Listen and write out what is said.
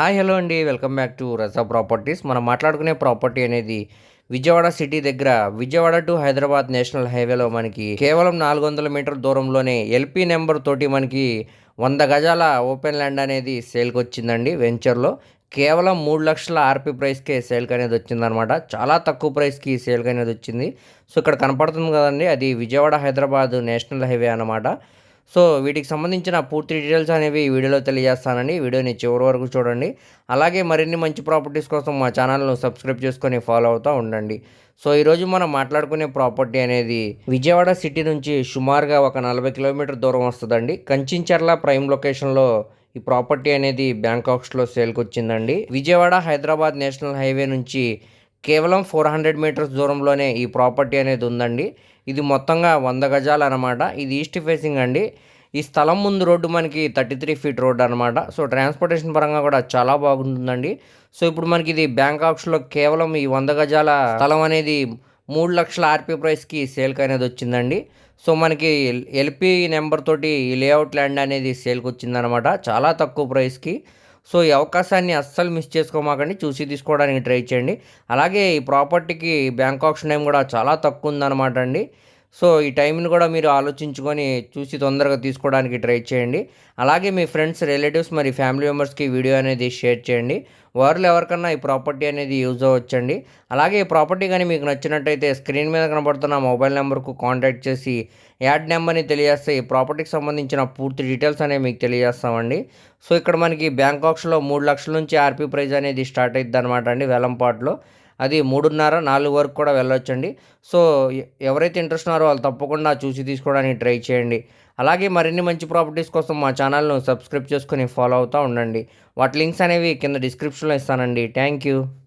Hi hello అండి. Welcome back to Raza properties. మనం మాట్లాడుకునే ప్రాపర్టీ అనేది విజయవాడ సిటీ దగ్గర విజయవాడ టు హైదరాబాద్ నేషనల్ హైవేలో మనకి కేవలం నాలుగు వందల మీటర్ దూరంలోనే ఎల్పి నెంబర్ తోటి మనకి వంద గజాల ఓపెన్ ల్యాండ్ అనేది సేల్కి వచ్చిందండి వెంచర్లో. కేవలం మూడు లక్షల ఆర్పీ ప్రైస్కే సేల్కి అనేది వచ్చిందనమాట చాలా తక్కువ ప్రైస్కి సేల్కి అనేది వచ్చింది. సో ఇక్కడ కనపడుతుంది కదండి అది విజయవాడ హైదరాబాద్ నేషనల్ హైవే అనమాట సో వీటికి సంబంధించిన పూర్తి డీటెయిల్స్ అనేవి ఈ వీడియోలో తెలియజేస్తానండి. వీడియోని చివరి వరకు చూడండి. అలాగే మరిన్ని మంచి ప్రాపర్టీస్ కోసం మా ఛానల్ను సబ్స్క్రైబ్ చేసుకొని ఫాలో అవుతూ ఉండండి. సో ఈరోజు మనం మాట్లాడుకునే ప్రాపర్టీ అనేది విజయవాడ సిటీ నుంచి సుమారుగా ఒక నలభై కిలోమీటర్ దూరం వస్తుందండి. కంచించర్ల ప్రైమ్ లొకేషన్లో ఈ ప్రాపర్టీ అనేది బ్యాంకాక్స్లో సేల్కి వచ్చిందండి విజయవాడ హైదరాబాద్ నేషనల్ హైవే నుంచి కేవలం ఫోర్ హండ్రెడ్ మీటర్స్ దూరంలోనే ఈ ప్రాపర్టీ అనేది ఉందండి. ఇది మొత్తంగా వంద గజాలు అనమాట ఇది ఈస్ట్ ఫేసింగ్ అండి. ఈ స్థలం ముందు రోడ్డు మనకి థర్టీ త్రీ ఫీట్ రోడ్ అనమాట సో ట్రాన్స్పోర్టేషన్ పరంగా కూడా చాలా బాగుంటుందండి. సో ఇప్పుడు మనకి ఇది బ్యాంకాక్స్లో కేవలం ఈ వంద గజాల స్థలం అనేది మూడు లక్షల ఆర్పీ ప్రైస్కి సేల్కి అనేది వచ్చిందండి. సో మనకి ఎల్పి నెంబర్ తోటి ఈ లేఅవుట్ ల్యాండ్ అనేది సేల్కి వచ్చిందనమాట చాలా తక్కువ ప్రైస్కి. సో ఈ అవకాశాన్ని అస్సలు మిస్ చేసుకోమాకండి. చూసి తీసుకోవడానికి ట్రై చేయండి. అలాగే ఈ ప్రాపర్టీకి బ్యాంక్ ఆప్షన్ టైం కూడా చాలా తక్కువ ఉందన్నమాట అండి. సో ఈ టైంని కూడా మీరు ఆలోచించుకొని చూసి తొందరగా తీసుకోవడానికి ట్రై చేయండి. అలాగే మీ ఫ్రెండ్స్ రిలేటివ్స్ మరి ఫ్యామిలీ మెంబర్స్కి వీడియో అనేది షేర్ చేయండి. వారిలో ఎవరికన్నా ఈ ప్రాపర్టీ అనేది యూజ్ అవ్వచ్చండి. అలాగే ఈ ప్రాపర్టీ కానీ మీకు నచ్చినట్టయితే స్క్రీన్ మీద కనబడుతున్న మొబైల్ నెంబర్కు కాంటాక్ట్ చేసి యాడ్ నెంబర్ని తెలియజేస్తే ఈ ప్రాపర్టీకి సంబంధించిన పూర్తి డీటెయిల్స్ అనేవి మీకు తెలియజేస్తామండి. సో ఇక్కడ మనకి బ్యాంకాక్స్లో మూడు లక్షల నుంచి ఆర్పీ ప్రైజ్ అనేది స్టార్ట్ అవుతుంది అనమాట అండి వేలంపాట్లో. అది మూడున్నర నాలుగు వరకు కూడా వెళ్ళొచ్చండి. సో ఎవరైతే ఇంట్రెస్ట్ ఉన్నారో వాళ్ళు తప్పకుండా చూసి తీసుకోవడానికి ట్రై చేయండి. అలాగే మరిన్ని మంచి ప్రాపర్టీస్ కోసం మా ఛానల్ను సబ్స్క్రైబ్ చేసుకుని ఫాలో అవుతూ ఉండండి. వాటి లింక్స్ అనేవి కింద డిస్క్రిప్షన్లో ఇస్తానండి. Thank you.